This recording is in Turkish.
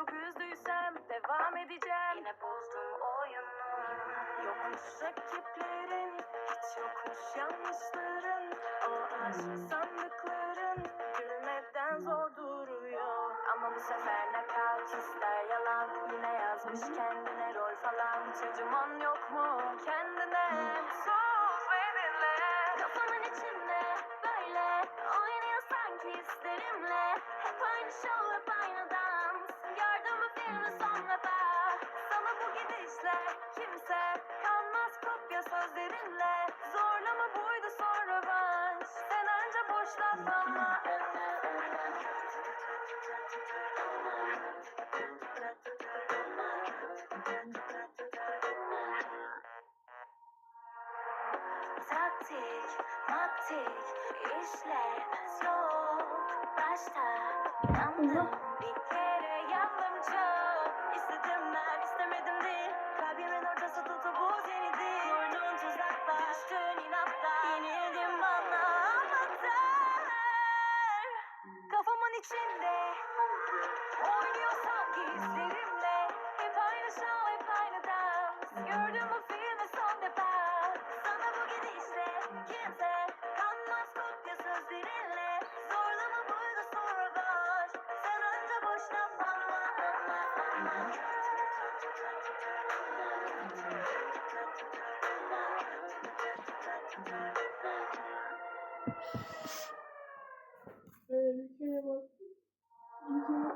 çok üzdüysem devam edeceğim. Yine bozdum oyunu. Yokmuş rakiplerin, hiç yokmuş yanlışların. O aşk sandıkların gülmekten zor duruyor. Ama bu sefer nakavt hisler yalan. Yine yazmış kendine rol falan. Hiç acıman yok mu kendine? Sus ve dinle. Kafamın içinde böyle Oynuyor sanki hislerimle Hep aynı show hep aynı dans kimse Kanmaz kopya sözlerinle. Zorlama buydu sonra baş Sen önce boşlaf ama. Taktik, maktik, işlemez yok Başta inandım Gördüm bu filmi son defa? Sana bu gidişle kimse Kanmaz kopyasız dilinle. Zorlama buydu soru var Sen anca boş laf anla anla. Ee,